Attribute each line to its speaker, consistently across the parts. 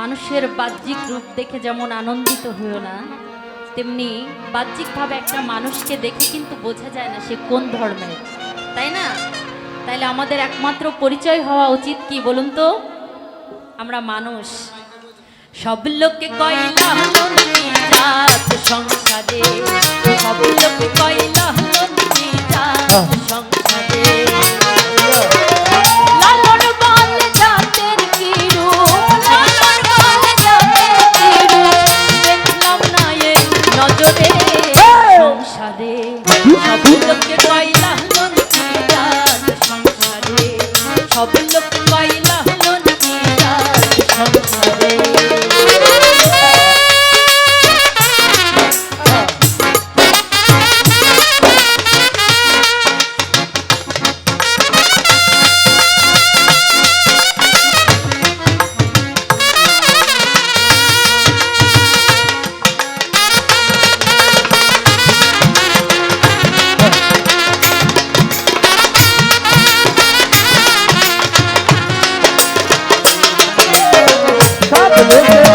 Speaker 1: মানুষের বাহ্যিক রূপ দেখে যেমন আনন্দিত হইও না তেমনি বাহ্যিকভাবে একটা মানুষকে দেখে কিন্তু বোঝা যায় না সে কোন ধর্মের। তাই না? তাইলে আমাদের একমাত্র পরিচয় হওয়া উচিত কি বলুন তো? আমরা মানুষ। সব লোককে কয়লা সংসারে। সব লোক কয়লা নন্দী সংসারে।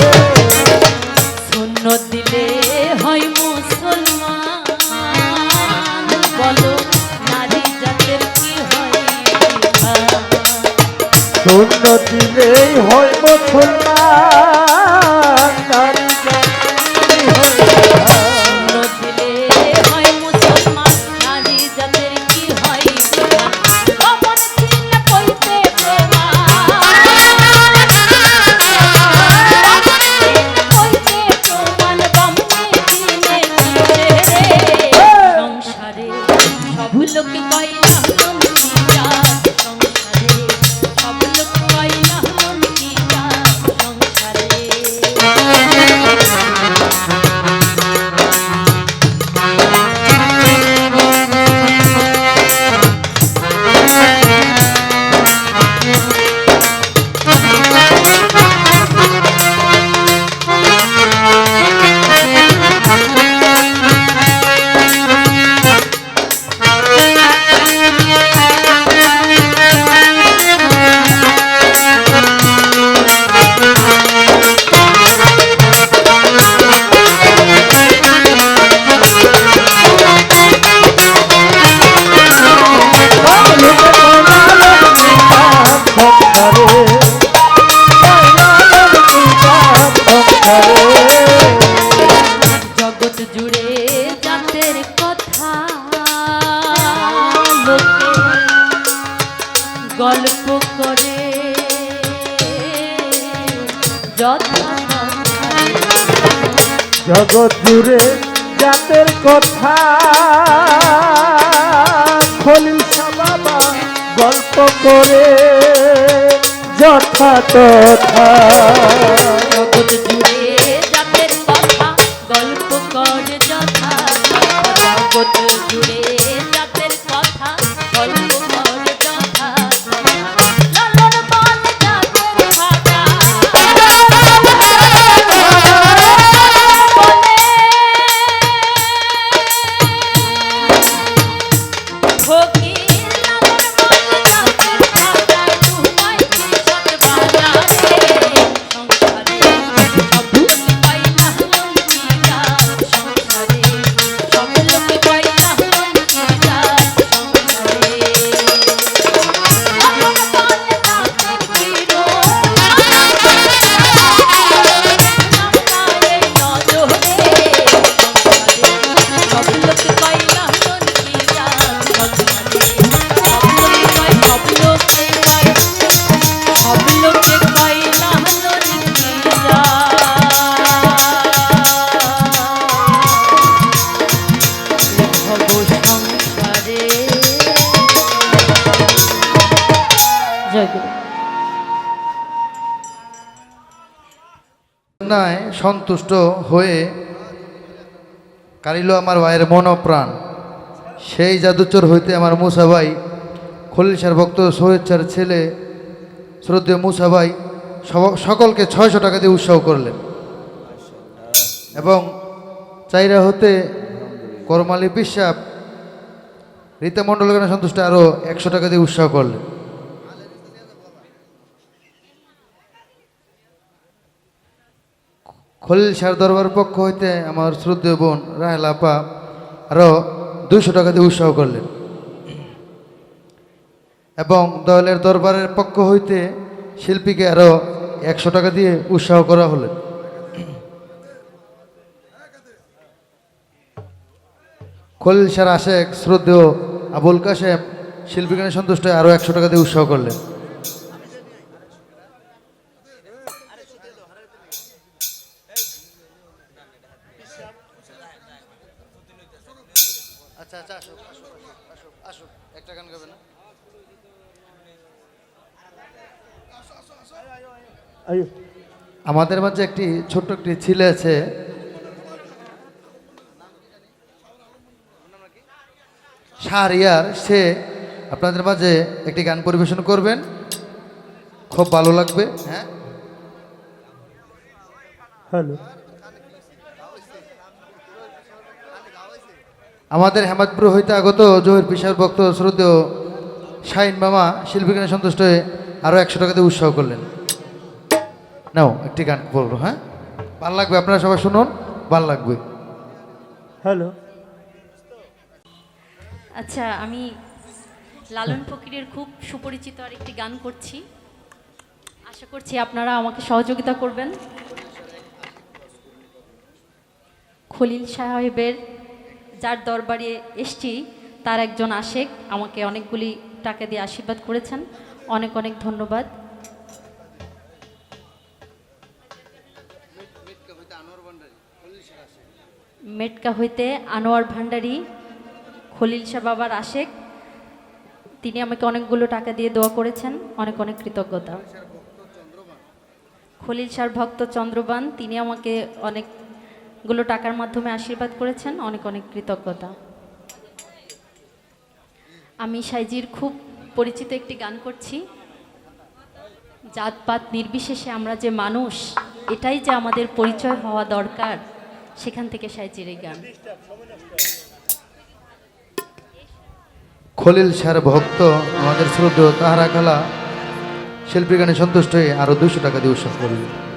Speaker 1: yeah. I'm গল্প করে
Speaker 2: জগৎ জুড়ে জাতের কথা খলিল বাবা গল্প করে যথা তথা
Speaker 1: জগৎ জগৎ
Speaker 3: নাই সন্তুষ্ট হয়ে কারিল আমার ভাইয়ের মন ও প্রাণ সেই জাদুচর হইতে আমার মুসা ভাই খলিল শাহ ভক্ত সোহেদ শাহর ছেলে শ্রদ্ধেয় মুসা ভাই সকলকে ছয়শো টাকা দিয়ে উৎসাহ করলেন। এবং চাইরা হতে করমালি বিশ্বাপ রীতা মণ্ডলের সন্তুষ্ট আরও একশো টাকা দিয়ে উৎসাহ করলেন। খলিল দরবার পক্ষ হইতে আমার শ্রদ্ধেয় বোন রাহেল আপা আরও দুইশো টাকা দিয়ে উৎসাহ করলেন। এবং দয়ালের দরবারের পক্ষ হইতে শিল্পীকে আরও একশো টাকা দিয়ে উৎসাহ করা হলেন। খলিল শাহ আশেক শ্রদ্ধেয় আবুল কাশেম শিল্পীকে সন্তুষ্ট আরও একশো টাকা দিয়ে উৎসাহ করলেন। আমাদের মাঝে একটি ছোট্ট একটি ছেলে আছে। শাহরিয়ার সে আপনাদের মাঝে একটি গান পরিবেশন করবেন। খুব ভালো লাগবে হ্যাঁ?
Speaker 2: হ্যালো।
Speaker 3: আমাদের হেমাদপুর হইতে আগত জহির পিসার ভক্ত শ্রদ্ধেয় শাহিন মামা শিল্পীকে সন্তুষ্ট হয়ে আরও একশো টাকাতে উৎসাহ করলেন। নাও একটি গান বলব হ্যাঁ? ভালো লাগবে আপনারা সবাই শুনুন ভালো লাগবে।
Speaker 2: হ্যালো।
Speaker 1: আচ্ছা আমি লালন ফকিরের খুব সুপরিচিত আর একটি গান করছি। আশা করছি আপনারা আমাকে সহযোগিতা করবেন। খলিল সাহেবের যার দরবারে এসছি তার একজন আশেক আমাকে অনেকগুলি টাকা দিয়ে আশীর্বাদ করেছেন। অনেক অনেক ধন্যবাদ। মেটকা হইতে আনোয়ার ভান্ডারী খলিল শাহ বাবার আশেক। তিনি আমাকে অনেকগুলো টাকা দিয়ে দোয়া করেছেন। অনেক অনেক কৃতজ্ঞতা। খলিল শাহর ভক্ত চন্দ্রবান, তিনি আমাকে অনেকগুলো টাকার মাধ্যমে আশীর্বাদ করেছেন। অনেক অনেক কৃতজ্ঞতা। আমি সাইজির খুব পরিচিত একটি গান করছি। জাতপাত নির্বিশেষে আমরা যে মানুষ, এটাই যে আমাদের পরিচয় হওয়া দরকার। সেখান থেকে সাইজির গান।
Speaker 3: খলিল স্যার ভক্ত, আমাদের শ্রদ্ধ তাহারা খালা, শিল্পী গানে সন্তুষ্ট হয়ে আরও দুশো টাকা দিয়ে উৎসাহ করলেন